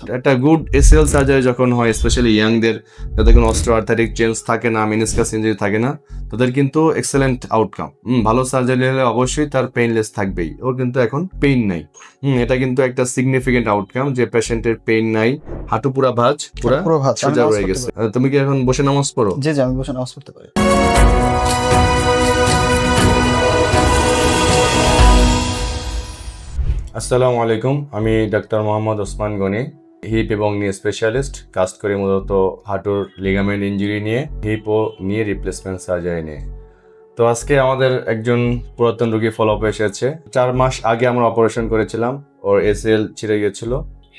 কথা। একটা good SL surgery যখন হয় স্পেশালি ইয়াংদের যাদের কোনো অস্ট্রো আর্থারিক চেঞ্জ থাকে না মিনিসকাস ইঞ্জুরি থাকে না তাদের কিন্তু এক্সেলেন্ট আউটকাম ভালো সার্জারি হলে অবশ্যই তার পেইনলেস থাকবেই। ওর কিন্তু এখন পেইন নাই। হুম এটা কিন্তু একটা সিগনিফিকেন্ট আউটকাম যে পেশেন্টের পেইন নাই। হাঁটু পুরা ভাঁজ পুরা ভাত সোজা হয়ে গেছে। তুমি কি এখন বসে নামাজ পড়ো? জি জি আমি বসে নামাজ পড়তে পারি। আসসালামু আলাইকুম আমি ডাক্তার মোহাম্মদ ওসমান গনি। হিপ এবং নিয়ে স্পেশালিস্ট কাজ করে মূলত হাঁটুর লিগামেন্ট ইঞ্জুরি নিয়ে হিপ ও নিয়ে রিপ্লেসমেন্ট সার্জারি নিয়ে। তো আজকে আমাদের একজন পুরাতন রোগী ফলো আপ এসেছে। চার মাস আগে আমরা অপারেশন করেছিলাম, ওর এসএল ছিঁড়ে গিয়েছিল।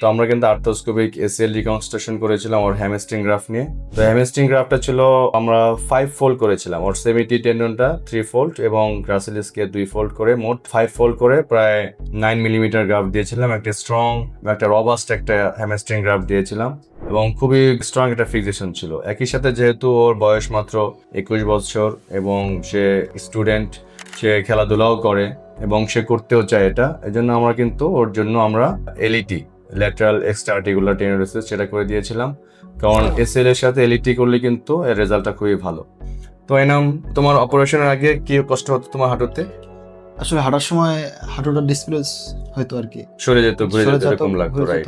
তো আমরা কিন্তু আর্থোস্কোপিক এসএল রিকনস্ট্রাকশন করেছিলাম ওর হ্যামস্ট্রিং গ্রাফ নিয়ে। তো হ্যামস্ট্রিং গ্রাফটা ছিল আমরা ফাইভ ফোল্ড করেছিলাম। ওর সেমিটি টেন্ডনটা থ্রি ফোল্ড এবং গ্রাসিলিসকে দুই ফোল্ড করে মোট ফাইভ ফোল্ড করে প্রায় নাইন মিলিমিটার গ্রাফ দিয়েছিলাম। একটা স্ট্রং একটা রবাস্ট একটা হ্যামস্ট্রিং গ্রাফ দিয়েছিলাম এবং খুবই স্ট্রং একটা ফিক্সেশন ছিল। একই সাথে যেহেতু ওর বয়স মাত্র একুশ বছর এবং সে স্টুডেন্ট সে খেলাধুলাও করে এবং সে করতেও চায় এটা, এজন্য আমরা কিন্তু ওর জন্য আমরা LET lateral extra articular tenodesis সেটা করে দিয়েছিলাম। কারণ এসএল এর সাথে এলইটি করলে কিন্তু এর রেজাল্টটা খুবই ভালো। তো এনাম তোমার অপারেশনের আগে কি কষ্ট হতো তোমার হাঁটুতে? আসলে হাঁটার সময় হাঁটুটা ডিসপ্লেস হয়তো আর কি। সরে যেত ঘুরে যেত এরকম লাগতো রাইট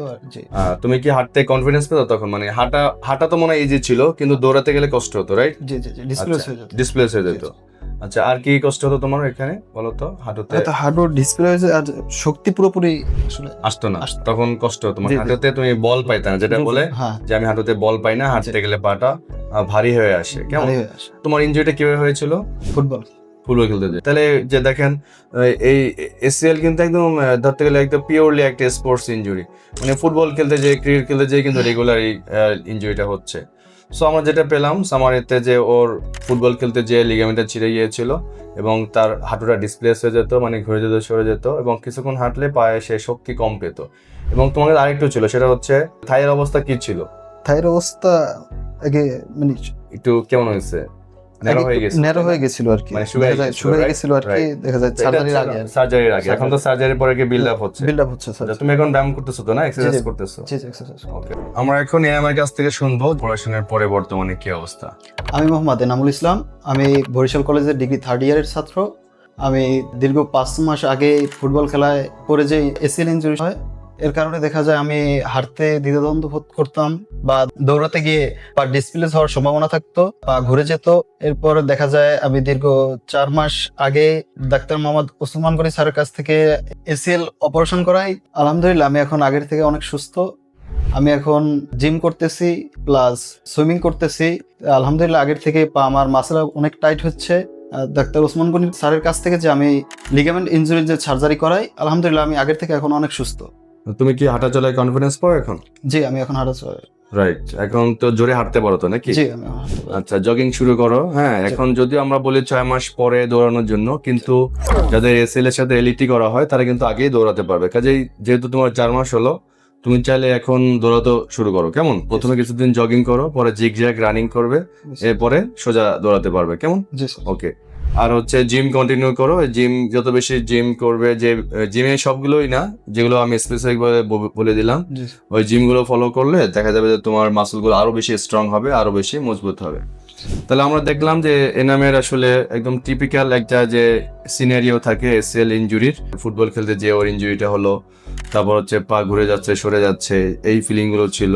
তুমি কি হাঁটতে কনফিডেন্স পেতো তখন? মানে হাঁটা হাঁটা তো মনে হয় ইজি ছিল কিন্তু দৌড়াতে গেলে কষ্ট হতো রাইট জি জি জি ডিসপ্লেস আচ্ছা, হয়ে যেত। ডিসপ্লেস হয়ে যেত। আচ্ছা আর কি কষ্ট হতো তোমার এখানে বলো তো হাঁটুতে হাঁটু ডিসপ্লে হয়েছে আর শক্তি পুরোপুরি আসলে আসতো না। তখন কষ্ট হতো। মানে। হাঁটুতে তুমি বল পাইতা না যেটা বলে হ্যাঁ। যে আমি হাঁটুতে বল পাই না হাঁটতে গেলে পাটা ভারী হয়ে আসে। কেমন? তোমার ইনজুরিটা কীভাবে হয়েছিল? ফুটবল। ফুটবল খেলতে যে। তাহলে যে দেখেন এই এসিএল কিন্তু একদম ধরতে গেলে একদম পিওরলি একটা স্পোর্টস ইনজুরি মানে ফুটবল খেলতে যে ক্রিকেট খেলতে যে কিন্তু রেগুলার এই ইনজুরিটা হচ্ছে। সো আমরা যেটা পেলাম সামারিতে যে ওর ফুটবল খেলতে যে লিগামেন্টটা ছিঁড়ে গিয়েছিল এবং তার হাঁটুটা ডিসপ্লেস হয়ে যেত মানে ঘুরে যেত সরে যেত এবং কিছুক্ষণ হাঁটলে পায়ে সে শক্তি কম পেত। এবং তোমাদের আরেকটু ছিল সেটা হচ্ছে থাইয়ের অবস্থা কি ছিল? থাইয়ের অবস্থা আগে মানে একটু কেমন হয়েছে? ন্যারো হয়ে গেছে ন্যারো গেছিল আর কি। মানে শুকায় দেখা যায় গেছিল, শুকিয়ে গেছিল আর কি দেখা যায় সার্জারির আগে। সার্জারির আগে। এখন তো সার্জারির পরে কি বিল্ড আপ হচ্ছে। বিল্ড আপ হচ্ছে স্যার আচ্ছা, তুমি এখন ব্যায়াম করতেছো তো না? এক্সারসাইজ করতেছো? জি জি এক্সারসাইজ ওকে আমরা এখন কাছ থেকে শুনব পড়াশোনার পরে বর্তমানে কি অবস্থা? আমি মোহাম্মদ এনামুল ইসলাম। আমি বরিশাল কলেজের ডিগ্রি থার্ড ইয়ারের ছাত্র। আমি দীর্ঘ পাঁচ মাস আগে ফুটবল খেলায় পরে যে এসিএল ইঞ্জুরি হয় এর কারণে দেখা যায় আমি হাঁটতে দ্বিধাদ্বন্দ্ব বোধ করতাম বা দৌড়াতে গিয়ে পা ডিসপ্লেস হওয়ার সম্ভাবনা থাকতো বা ঘুরে যেত। এরপর দেখা যায় আমি দীর্ঘ চার মাস আগে ডাক্তার মোহাম্মদ ওসমান গনি স্যারের কাছ থেকে এসিএল অপারেশন করাই। আলহামদুলিল্লাহ, আমি এখন আগের থেকে অনেক সুস্থ। আমি এখন জিম করতেছি প্লাস সুইমিং করতেছি। আলহামদুলিল্লাহ, আগের থেকে পা আমার মাসেল অনেক টাইট হচ্ছে। ডাক্তার ওসমান গনি স্যারের কাছ থেকে যে আমি লিগামেন্ট ইনজুরির যে সার্জারি করাই, আলহামদুলিল্লাহ, আমি আগের থেকে এখন অনেক সুস্থ। তুমি কি হাঁটা চলায় কনফিডেন্স পাও এখন? জি আমি এখন হাঁটা চলে রাইট এখন তো জোরে হাঁটতে পারো তো নাকি? জি আমি। আচ্ছা জগিং শুরু করো হ্যাঁ এখন যদিও আমরা বলি ছয় মাস পরে দৌড়ানোর জন্য কিন্তু যাদের এসএল এর সাথে এলইটি করা হয় তারা কিন্তু আগেই দৌড়াতে পারবে। কাজেই যেহেতু তোমার চার মাস হলো তুমি চাইলে এখন দৌড়াতে শুরু করো। কেমন? প্রথমে কিছুদিন জগিং করো পরে জিগজ্যাগ রানিং করবে এরপরে সোজা দৌড়াতে পারবে। কেমন? ওকে আর হচ্ছে জিম কন্টিনিউ করো জিম যত বেশি জিম করবে যে জিমে সবগুলোই না যেগুলো আমি স্পেসিফিক ভাবে বলে দিলাম। ওই জিমগুলো ফলো করলে দেখা যাবে যে তোমার মাসলগুলো আরও বেশি স্ট্রং হবে আরও বেশি মজবুত হবে। তাহলে আমরা দেখলাম যে এনামের আসলে একদম টিপিক্যাল একটা যে সিনারিও থাকে এসএল ইনজুরির ফুটবল খেলতে যে ওর ইনজুরিটা হলো তারপর হচ্ছে পা ঘুরে যাচ্ছে সরে যাচ্ছে এই ফিলিংগুলো ছিল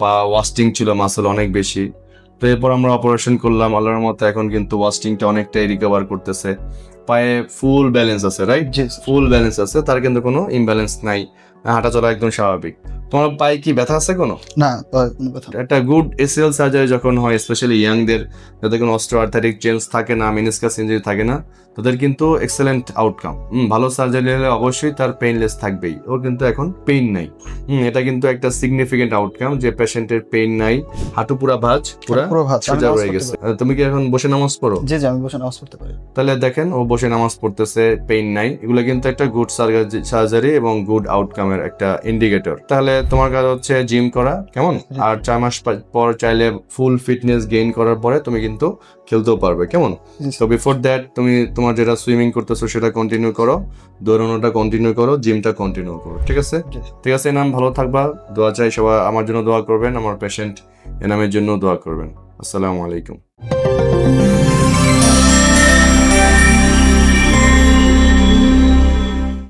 পা ওয়াস্টিং ছিল মাসল অনেক বেশি। তো এরপর আমরা অপারেশন করলাম আল্লাহর মতো এখন কিন্তু ওয়াস্টিংটা অনেকটাই রিকভার করতেছে। পায়ে ফুল ব্যালেন্স আছে রাইট ফুল ব্যালেন্স আছে তার কিন্তু কোনো ইমব্যালেন্স নাই। হাঁটা চলা একদম স্বাভাবিক। তোমার পায়ে কি ব্যথা আছে কোনো? না কোনো না। একটা গুড এসিএল সার্জারি যখন হয় স্পেশালি ইয়াংদের যাদের কোনো অস্ট্রো আর্থারিক চেঞ্জ থাকে না মিনিসকাস ইঞ্জুরি থাকে না তাদের কিন্তু এক্সেলেন্ট আউটকাম ভালো সার্জারি হলে অবশ্যই তার পেইনলেস থাকবেই। ওর কিন্তু এখন পেইন নাই। এটা কিন্তু একটা সিগনিফিকেন্ট আউটকাম যে পেশেন্টের পেইন নাই। হাঁটু পুরা ভাঁজ পুরা সোজা হয়ে গেছে। তুমি কি এখন বসে নামাজ পড়ো। জি জি আমি বসে নামাজ পড়তে পারি। তাহলে দেখেন ও বসে নামাজ পড়তেছে পেইন নাই। এগুলো কিন্তু একটা গুড সার্জারি এবং গুড আউটকামের একটা ইন্ডিকেটর তাহলে তোমার কাজ হচ্ছে জিম করা কেমন? আর চার মাস পর চাইলে ফুল ফিটনেস গেইন করার পরে তুমি কিন্তু খেলতেও পারবে কেমন? তো বিফোর দ্যাট তুমি তোমার যেটা সুইমিং করতেছো সেটা কন্টিনিউ করো দৌড়ানোটা কন্টিনিউ করো জিমটা কন্টিনিউ করো ঠিক আছে? ঠিক আছে এনাম ভালো থাকবা দোয়া চাই সবাই আমার জন্য দোয়া করবেন আমার পেশেন্ট এনামের জন্য দোয়া করবেন। আসসালামু আলাইকুম।